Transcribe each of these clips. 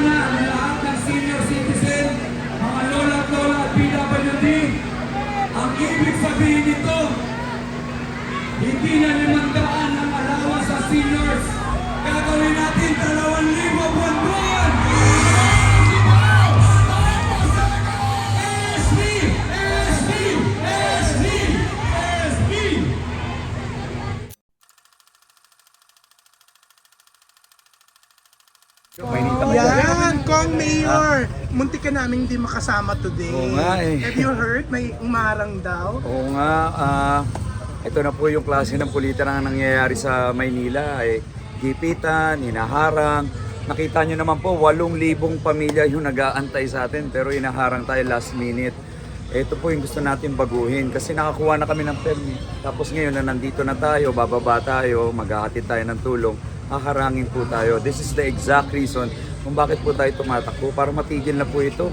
sana ang lahat ng senior citizen, mga lola at lola at PWD, ang ibig sabihin nito, hindi na limandaan ang allowance sa seniors. Gagawin natin dalawang libo buwan-buwan! Mayor! Muntik ka namin hindi makasama today. Oo nga eh. Have you heard? May umarang daw. Oo nga, ah, ito na po yung klase ng kulita na nangyayari sa Maynila. Eh, gipitan, hinaharang. Nakita nyo naman po, 8,000 pamilya yung nag-aantay sa atin pero hinaharang tayo last minute. Ito po yung gusto natin baguhin kasi nakakuha na kami ng permit. Tapos ngayon na nandito na tayo, bababa tayo, maghahatid tayo ng tulong, haharangin po tayo. This is the exact reason kung bakit po tayo tumatakbo para matigil na po ito.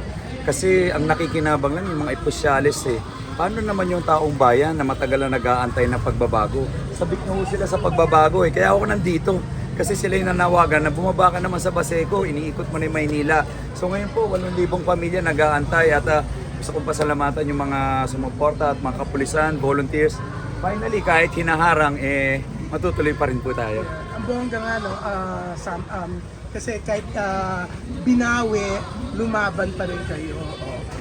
Kasi ang nakikinabang lang yung mga iposyalis eh. Paano naman yung taong bayan na matagal na nag-aantay ng pagbabago? Sabik na sila sa pagbabago eh. Kaya ako nandito. Kasi sila yung nanawagan na bumaba ka naman sa Baseco, iniikot mo na yung Maynila. So ngayon po, 8,000 pamilya nag-aantay at ah, gusto kong pasalamatan yung mga sumuporta at mga kapulisan, volunteers. Finally, kahit hinaharang, eh, matutuloy pa rin po tayo. Ang bongga nga, no, ah, Sam, um, kasi kahit ah, binawi, lumaban pa rin kayo.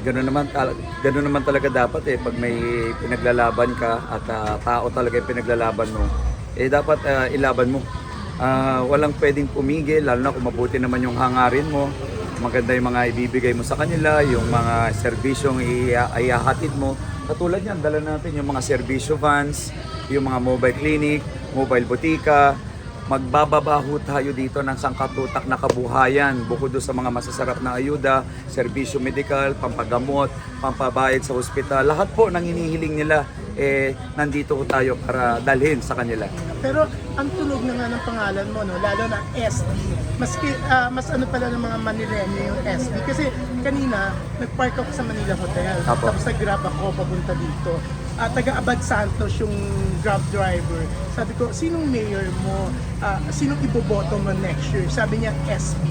Ganun naman, tal- ganun naman talaga dapat eh. Pag may pinaglalaban ka at ah, tao talaga yung pinaglalaban mo, eh dapat ah, ilaban mo. Ah, walang pwedeng pumigil, lalo na kung mabuti naman yung hangarin mo. Maganda yung mga ibibigay mo sa kanila, yung mga serbisyong ia- iahatid mo. Katulad yan, dala natin yung mga serbisyo vans, yung mga mobile clinic, mobile butika, magbababaho tayo dito ng sangkatutak na kabuhayan bukod doon sa mga masasarap na ayuda, serbisyo medikal, pampagamot, pampabayad sa ospital. Lahat po ng hinihiling nila eh nandito po tayo para dalhin sa kanila. Pero ang tunog na nga ng pangalan mo, no, lalo na SB, mas, ki- ah, mas ano pala ng mga Manileño yung SB. Kasi kanina, nag-park ako sa Manila Hotel. Apo. Tapos nag-grab ako papunta dito. At taga Abad Santos yung grab driver. Sabi ko, sinong mayor mo? Ah, sinong iboboto mo next year? Sabi niya, SB.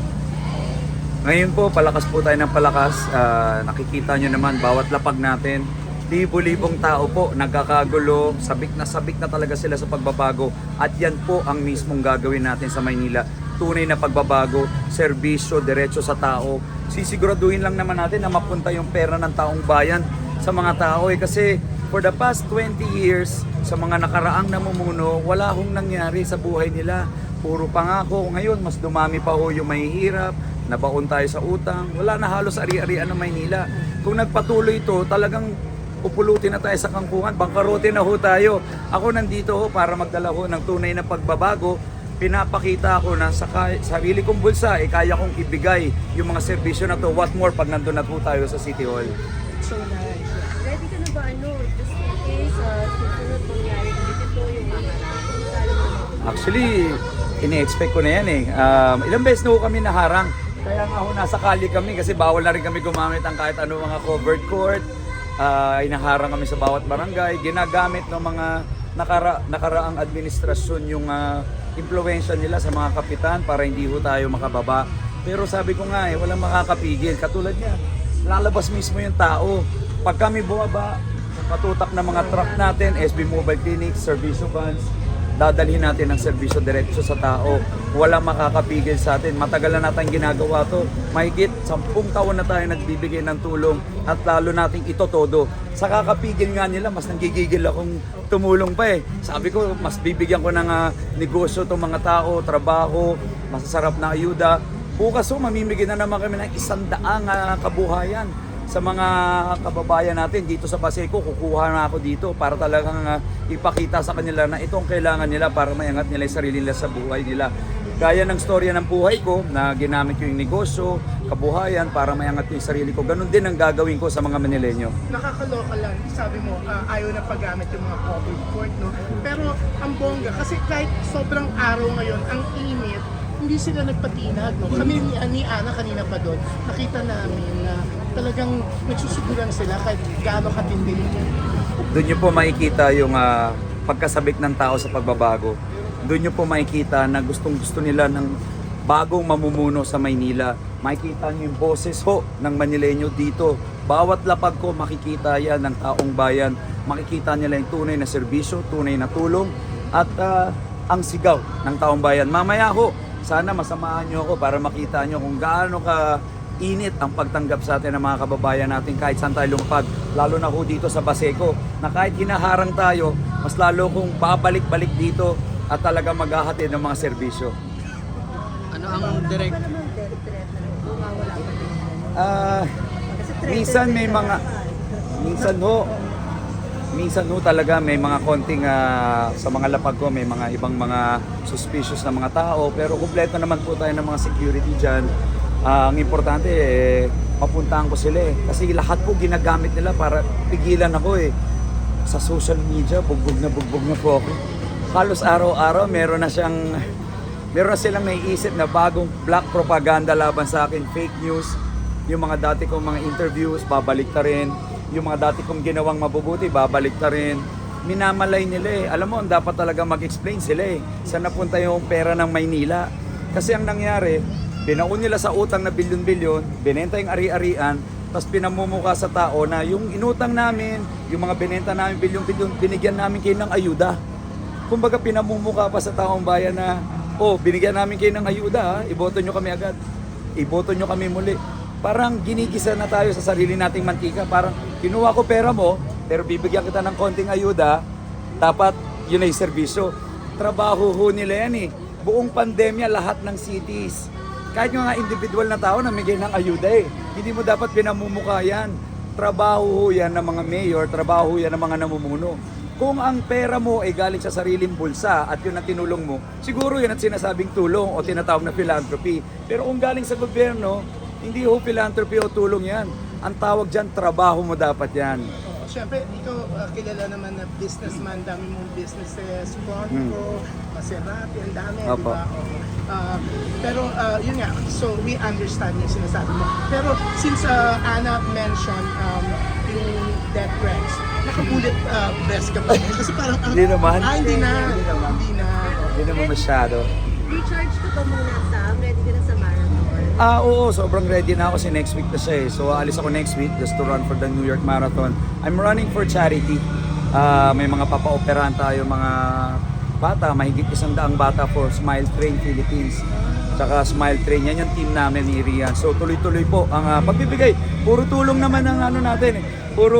Ngayon po, palakas po tayo ng palakas. Ah, nakikita nyo naman, bawat lapag natin, libo-libong tao po nagkakagulo, sabik na sabik na talaga sila sa pagbabago. At yan po ang mismong gagawin natin sa Maynila. Tunay na pagbabago, serbisyo, diretso sa tao. Sisiguraduhin lang naman natin na mapunta yung pera ng taong bayan sa mga tao eh. Kasi for the past 20 years, sa mga nakaraang namumuno, wala hong nangyari sa buhay nila. Puro pangako. Ngayon, mas dumami pa ho yung mahihirap, nabaon tayo sa utang, wala na halos ari-arian ng Maynila. Kung nagpatuloy ito, talagang pupulutin na tayo sa kangkungan, bangkarote na ho tayo. Ako nandito ho para magdala ho ng tunay na pagbabago. Pinapakita ko na sa sarili kong bulsa, eh, kaya kong ibigay yung mga serbisyo na to. What more pag nandun na po tayo sa City Hall. So nice. Ready ka na ba ano, Actually, ini-expect ko na yan eh. Um, ilang beses na ho kami naharang. Kaya nga ho, nasa kali kami kasi bawal na rin kami gumamit ng kahit ano mga covered court. Ah, inaharang kami sa bawat barangay. Ginagamit ng mga nakara nakaraang administrasyon yung uh, impluensya nila sa mga kapitan para hindi ho tayo makababa. Pero sabi ko nga eh, walang makakapigil. Katulad niya, lalabas mismo yung tao. Pag kami bumaba, katutak ng mga truck natin, SB Mobile Clinic, Servicio Vans, dadalhin natin ang serbisyo diretso sa tao. Walang makakapigil sa atin. Matagal na natin ginagawa to. Mahigit 10 taon na tayo nagbibigay ng tulong at lalo nating ito todo. Sa kakapigil nga nila, mas nanggigigil akong tumulong pa eh. Sabi ko, mas bibigyan ko ng ah, negosyo itong mga tao, trabaho, masasarap na ayuda. Bukas oh, mamimigay na naman kami ng isang daang ah, kabuhayan sa mga kababayan natin dito sa Paseco, kukuha na ako dito para talagang ah, ipakita sa kanila na ito ang kailangan nila para mayangat nila yung sarili nila sa buhay nila. Gaya ng storya ng buhay ko na ginamit ko yung negosyo, kabuhayan para mayangat ko yung sarili ko. Ganon din ang gagawin ko sa mga Manileño. nakakaloka lang, sabi mo, ah, ayaw na paggamit yung mga covered court, no? Pero ang bongga, kasi kahit sobrang araw ngayon, ang init, hindi sila nagpatinag, no? Kami ni, ni Ana kanina pa doon, nakita namin na talagang nagsusuguran sila kahit gaano katindi Doon nyo po makikita yung ah, pagkasabik ng tao sa pagbabago. Doon nyo po makikita na gustong gusto nila ng bagong mamumuno sa Maynila. Makikita niyo yung boses ho ng Manileño dito. Bawat lapag ko makikita yan ng taong bayan. Makikita nila yung tunay na serbisyo, tunay na tulong at ah, ang sigaw ng taong bayan. Mamaya ho, sana masamahan niyo ako para makita niyo kung gaano ka init ang pagtanggap sa atin ng mga kababayan natin kahit saan tayo lumapag. Lalo na ho dito sa Baseco na kahit hinaharang tayo, mas lalo kong babalik-balik dito at talaga maghahatid ng mga serbisyo. Ano ang direct? Ah, threatened minsan may mga minsan ho minsan ho talaga may mga konting ah, sa mga lapag ko may mga ibang mga suspicious na mga tao pero kumpleto naman po tayo ng mga security dyan Ah, ang importante eh, mapuntahan ko sila eh kasi lahat po ginagamit nila para pigilan ako eh sa social media bugbog na bugbog na po ako halos araw-araw meron na siyang meron na silang naiisip na bagong black propaganda laban sa akin fake news yung mga dati kong mga interviews, babalik ta rin. Yung mga dati kong ginawang mabubuti, babalik ta rin. Minamalay nila eh. Alam mo, dapat talaga mag-explain sila eh. Saan napunta yung pera ng Maynila. Kasi ang nangyari, binaon nila sa utang na bilyon-bilyon, binenta yung ari-arian, tapos pinamumuka sa tao na yung inutang namin, yung mga binenta namin bilyon-bilyon, binigyan namin kayo ng ayuda. Kumbaga pinamumuka pa sa taong bayan na, oh, binigyan namin kayo ng ayuda, ha? iboto nyo kami agad. Iboto nyo kami muli. Parang ginigisa na tayo sa sarili nating mantika. Parang kinuha ko pera mo, pero bibigyan kita ng konting ayuda, dapat yun ay serbisyo. Trabaho ho nila yan eh. Buong pandemya, lahat ng cities. Kahit yung mga individual na tao namigay ng ayuda eh. Hindi mo dapat pinamumuka yan. Trabaho ho yan ng mga mayor, trabaho ho yan ng mga namumuno. Kung ang pera mo ay galing sa sariling bulsa at yun ang tinulong mo, siguro yun ang sinasabing tulong o tinatawag na philanthropy. Pero kung galing sa gobyerno, hindi ho philanthropy o tulong yan. Ang tawag dyan, trabaho mo dapat yan. Siyempre, ikaw uh, kilala naman na businessman, dami mong businesses, Pronto, Maserati, ang dami, di ba? Ah, pero uh, yun nga, so we understand yung sinasabi mo. Pero since uh, Anna mentioned um, yung death threats, nakabulit uh, vest ka pa rin. Kasi parang, ang- Hindi naman. Ah, hindi na. Hindi naman. Hindi na. Hindi naman masyado. Recharge ko ba muna Sam? Ready ka na sa? Ah, oo, sobrang ready na ako kasi next week na siya eh. So, aalis ako next week just to run for the New York Marathon. I'm running for charity. Ah, may mga papaoperahan tayo, mga bata, mahigit isang daang bata for Smile Train Philippines. Tsaka Smile Train, yan yung team namin ni Rian. So, tuloy-tuloy po ang ah, pagbibigay. Puro tulong naman ang ano natin eh. Puro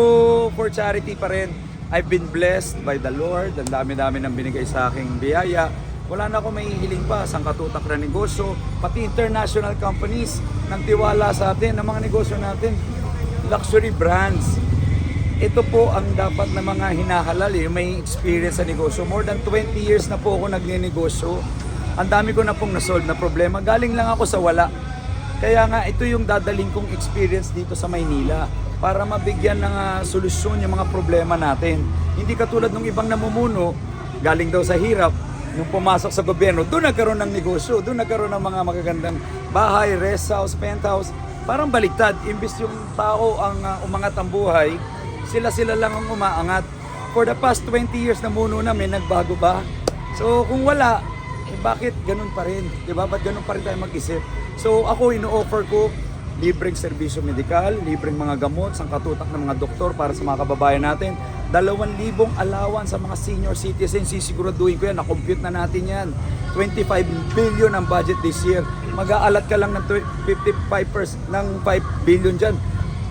for charity pa rin. I've been blessed by the Lord. Ang dami-dami nang binigay sa aking biyaya. Wala na ako mahihiling pa sa katutak na negosyo, pati international companies nang tiwala sa atin, ng mga negosyo natin. Luxury brands. Ito po ang dapat na mga hinahalal, eh, may experience sa negosyo. More than 20 years na po ako nagnenegosyo. Ang dami ko na pong nasolve na problema. Galing lang ako sa wala. Kaya nga, ito yung dadaling kong experience dito sa Maynila para mabigyan ng ah, solusyon yung mga problema natin. Hindi katulad ng ibang namumuno, galing daw sa hirap, nung pumasok sa gobyerno, doon nagkaroon ng negosyo, doon nagkaroon ng mga magagandang bahay, rest house, penthouse. Parang baliktad, imbis yung tao ang ah, umangat ang buhay, sila-sila lang ang umaangat. For the past 20 years na muno namin, nagbago ba? So kung wala, eh bakit ganun pa rin? Di ba? Ba't ganun pa rin tayo mag-isip? So ako, ino-offer ko libreng serbisyo medikal, libreng mga gamot, sangkatutak ng mga doktor para sa mga kababayan natin. Dalawang libong alawan sa mga senior citizens, sisiguraduhin ko yan, na-compute na natin yan. 25 billion ang budget this year. Mag-aalat ka lang ng 55% ng 5 billion dyan.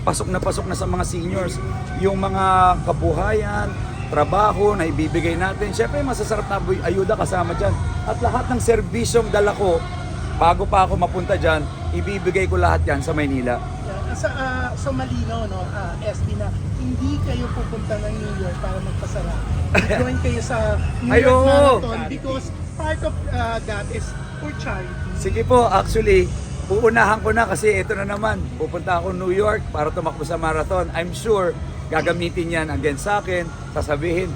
Pasok na pasok na sa mga seniors. Yung mga kabuhayan, trabaho na ibibigay natin. Siyempre, masasarap na ayuda kasama dyan. At lahat ng serbisyong dala ko, bago pa ako mapunta dyan, ibibigay ko lahat yan sa Maynila. Yeah. Sa, ah, so malinaw, no, ah, SB na hindi kayo pupunta ng New York para magpasarap. Join kayo sa New York. Marathon because part of ah, that is for charity. Sige po, actually, uunahan ko na kasi ito na naman. Pupunta ako New York para tumakbo sa marathon. I'm sure gagamitin yan against sa akin. Sasabihin,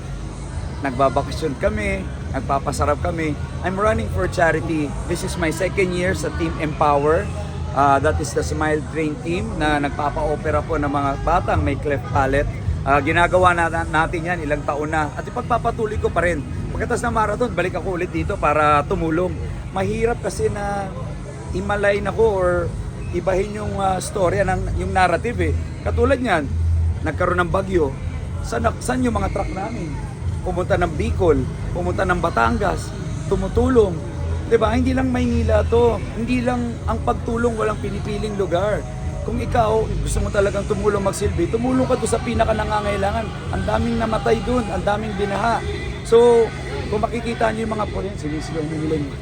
nagbabakasyon kami, nagpapasarap kami. I'm running for charity. This is my second year sa Team Empower. Uh, that is the Smile Train team na nagpapa-opera po ng mga batang may cleft palate. Ah, ginagawa na, natin yan ilang taon na at ipagpapatuloy ko pa rin. Pagkatapos ng marathon, balik ako ulit dito para tumulong. Mahirap kasi na imalay na ko or ibahin yung ah, storya ng yung narrative eh. Katulad niyan, nagkaroon ng bagyo. Saan, saan yung mga truck namin? Pumunta ng Bicol, pumunta ng Batangas, tumutulong. 'Di ba? Hindi lang Maynila 'to. Hindi lang ang pagtulong walang pinipiling lugar. Kung ikaw gusto mo talagang tumulong magsilbi, tumulong ka doon sa pinaka nangangailangan. Ang daming namatay doon, ang daming binaha. So, kung makikita niyo yung mga po sinisigaw nila niyo.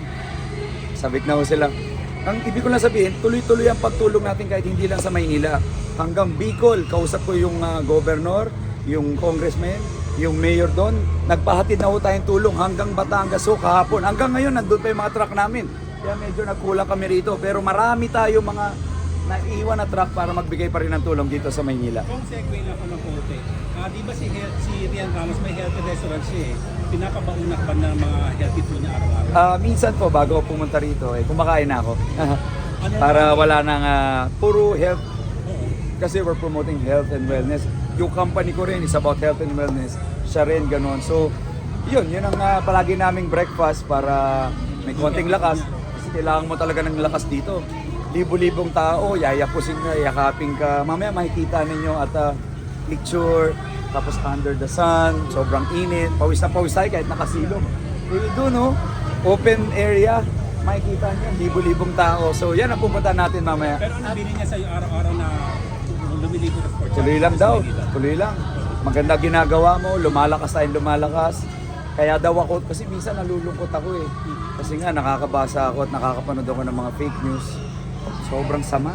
Sabik na ho sila. Ang ibig ko lang sabihin, tuloy-tuloy ang pagtulong natin kahit hindi lang sa Maynila. Hanggang Bicol, kausap ko yung ah, governor, yung congressman, yung mayor doon. Nagpahatid na ho tayong tulong hanggang Batangas ho kahapon. Hanggang ngayon, nandun pa yung mga truck namin. Kaya medyo nagkulang kami rito. Pero marami tayo mga naiwan na truck para magbigay pa rin ng tulong dito sa Maynila. Kung segue lang ako ng konti, ah, di ba si, si Rian Ramos may healthy restaurant siya eh. Pinapabaunak ba ng mga healthy food niya araw-araw? Ah, minsan po bago ako pumunta rito, eh, kumakain na ako. Para wala nang ah, puro health kasi we're promoting health and wellness. Yung company ko rin is about health and wellness. Siya rin ganun. So, yun, yun ang ah, palagi naming breakfast para may konting lakas. Kasi kailangan mo talaga ng lakas dito. Libo-libong tao, yayapusin ka, yakapin ka. Mamaya makikita ninyo at ah, picture, tapos under the sun, sobrang init, pawis na pawis tayo kahit nakasilong. Eh, doon, no? Open area, makikita niyo, libo-libong tao. So, yan ang pupunta natin mamaya. Pero ano bilhin niya sa'yo araw-araw na? Tuloy lang daw, tuloy lang. Maganda ginagawa mo, lumalakas tayong lumalakas. Kaya daw ako, kasi minsan nalulungkot ako eh. Kasi nga nakakabasa ako at nakakapanood ako ng mga fake news. Sobrang sama.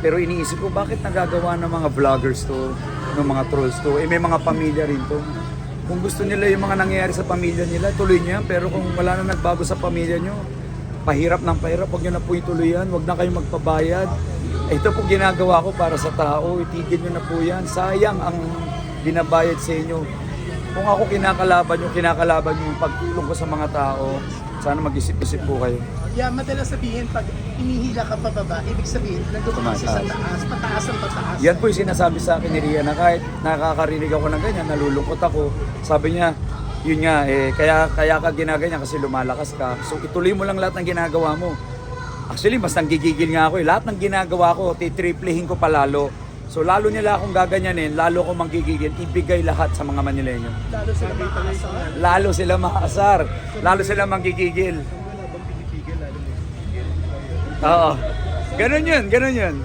Pero iniisip ko, bakit nagagawa ng mga vloggers to, ng mga trolls to? Eh may mga pamilya rin to. Kung gusto nila yung mga nangyayari sa pamilya nila, tuloy niyo yan. Pero kung wala na nagbago sa pamilya nyo, pahirap ng pahirap, huwag nyo na po ituloy yan. Huwag na kayong magpabayad. Ito po ginagawa ko para sa tao, itigil nyo na po yan. Sayang ang binabayad sa inyo. Kung ako kinakalaban nyo, kinakalaban nyo yung pagtulong ko sa mga tao, sana mag-isip-isip po kayo. Yeah, madalas sabihin pag inihila ka pababa, ibig sabihin nandun ka sa taas, pataas ang pataas. Yan po yung sinasabi sa akin ni Ria na kahit nakakarinig ako ng ganyan, nalulungkot ako. Sabi niya, yun nga, eh, kaya, kaya ka ginaganyan kasi lumalakas ka. So ituloy mo lang lahat ng ginagawa mo. Actually, mas nanggigigil nga ako eh. Lahat ng ginagawa ko, titriplehin ko palalo. So lalo nila akong gaganyanin, lalo ko manggigigil, ibigay lahat sa mga Manileño. Lalo sila makaasar. Lalo sila maasar, lalo sila manggigigil. Oo. Ganun yun, ganun yun.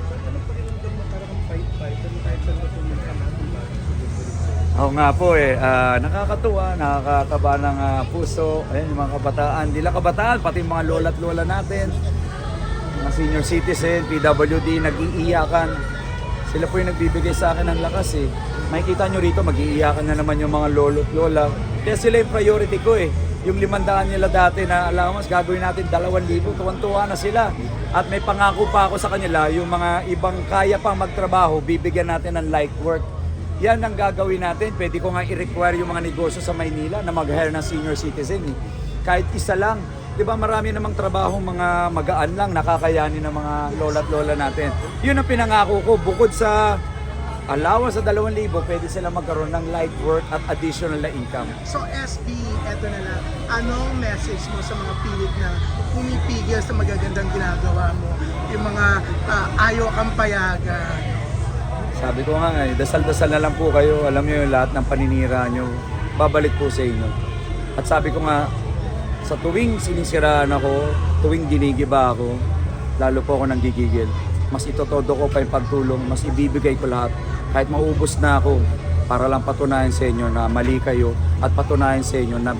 Oo nga po eh, Ah, nakakatuwa, nakakakaba ng ah, puso, ayun yung mga kabataan, di lang kabataan, pati mga lola at lola natin, mga senior citizen, PWD, nag-iiyakan. Sila po yung nagbibigay sa akin ng lakas eh. Makikita nyo rito, mag-iiyakan na naman yung mga lolo at lola. Kaya sila yung priority ko eh. Yung limandaan nila dati na allowance, gagawin natin dalawang libo, tuwan-tuwa na sila. At may pangako pa ako sa kanila, yung mga ibang kaya pang magtrabaho, bibigyan natin ng light work. Yan ang gagawin natin. Pwede ko nga i-require yung mga negosyo sa Maynila na mag-hire ng senior citizen. Eh. Kahit isa lang. Di ba marami namang trabaho mga magaan lang, nakakayanin ng mga lola at lola natin. Yun ang pinangako ko. Bukod sa allowance sa 2,000, pwede sila magkaroon ng light work at additional na income. So SB, eto na lang, anong message mo sa mga pilit na pumipigil sa magagandang ginagawa mo? Yung mga ah, ayaw kang payagan. Sabi ko nga, eh, dasal-dasal na lang po kayo. Alam niyo yung lahat ng paninira niyo, babalik po sa inyo. At sabi ko nga, sa tuwing sinisiraan ako, tuwing ginigiba ako, lalo po ako nang gigigil. Mas itotodo ko pa yung pagtulong, mas ibibigay ko lahat. Kahit maubos na ako, para lang patunayan sa inyo na mali kayo at patunayan sa inyo na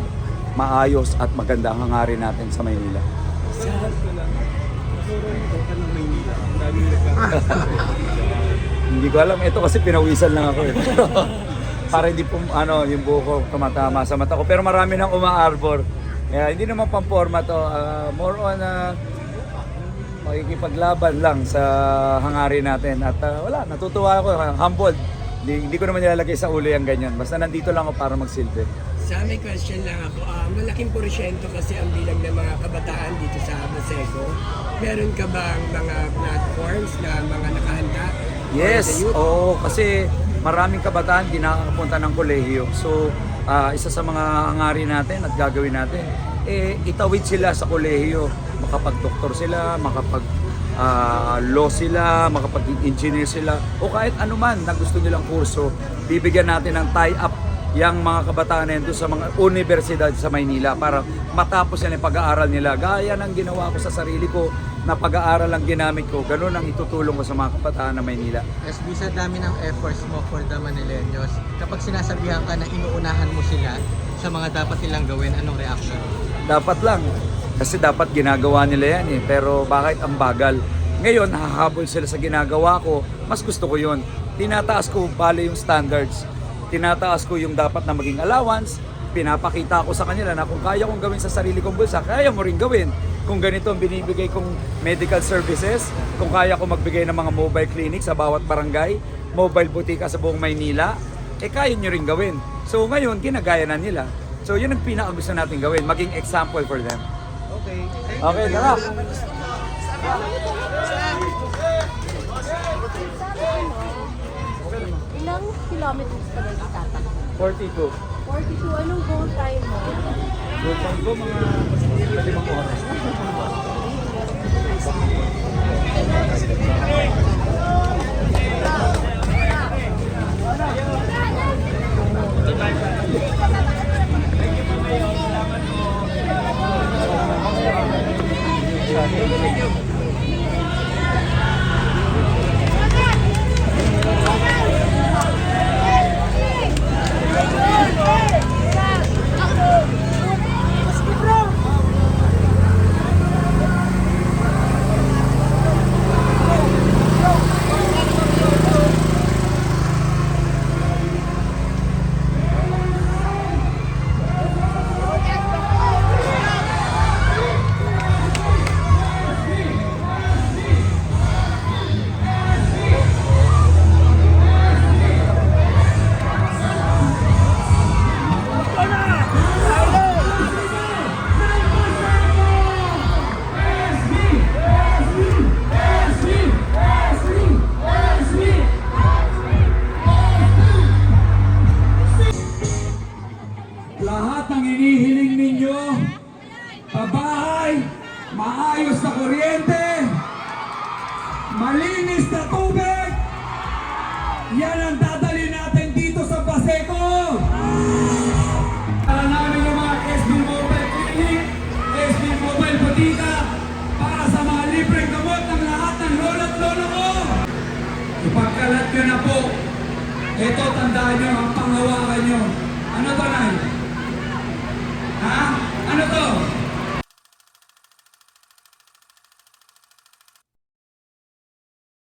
maayos at maganda ang hangarin natin sa Maynila. Hindi ko alam. Ito kasi pinawisan lang ako eh. Para hindi po, ano, yung buhok ko tumatama sa mata ko. Pero marami nang uma-arbor. Kaya hindi naman pang-forma to. Ah, more on uh, makikipaglaban lang sa hangarin natin. At ah, wala, natutuwa ako. Humbled. Hindi, hindi ko naman nilalagay sa ulo yung ganyan. Basta nandito lang ako para magsilbi. Sa may question lang ako, ah, malaking porsyento kasi ang bilang ng mga kabataan dito sa Baseco. Meron ka bang mga platforms na mga nakahanda? Yes, oo, kasi maraming kabataan di nakakapunta ng kolehiyo. So, ah, isa sa mga hangarin natin at gagawin natin, eh, itawid sila sa kolehiyo. Makapag-doktor sila, makapag ah, law sila, makapag-engineer sila, o kahit anuman na gusto nilang kurso, bibigyan natin ng tie-up yung mga kabataan na yun sa mga universidad sa Maynila para matapos yan yung pag-aaral nila. Gaya ng ginawa ko sa sarili ko na pag-aaral ang ginamit ko, ganun ang itutulong ko sa mga kabataan na Maynila. SB, sa dami ng efforts mo for the Manileños, kapag sinasabihan ka na inuunahan mo sila sa mga dapat nilang gawin, anong reaction? Dapat lang. Kasi dapat ginagawa nila yan eh. Pero bakit ang bagal? Ngayon, hahabol sila sa ginagawa ko. Mas gusto ko yun. Tinataas ko bale yung standards. Tinataas ko yung dapat na maging allowance. Pinapakita ko sa kanila na kung kaya kong gawin sa sarili kong bulsa, kaya mo rin gawin. Kung ganito ang binibigay kong medical services, kung kaya ko magbigay ng mga mobile clinic sa bawat barangay, mobile butika sa buong Maynila, eh kaya nyo rin gawin. So ngayon, ginagaya na nila. So yun ang pinaka gusto natin gawin, maging example for them. Okay. Okay, tara. Ilang kilometers pa ba itatakbo? 42. 42, anong goal time mo? Good time ko mga limang oras. Lahat maayos na kuryente, malinis na tubig, yan ang dadali natin dito sa Baseco. Para namin yung mga SB Mobile Clinic, SB Mobile Botica, para sa mga libreng gamot ng lahat ng lolo't lolo ko. Ipagkalat nyo na po. Ito, tandaan nyo, ang panghawakan nyo. Ano? Ano to?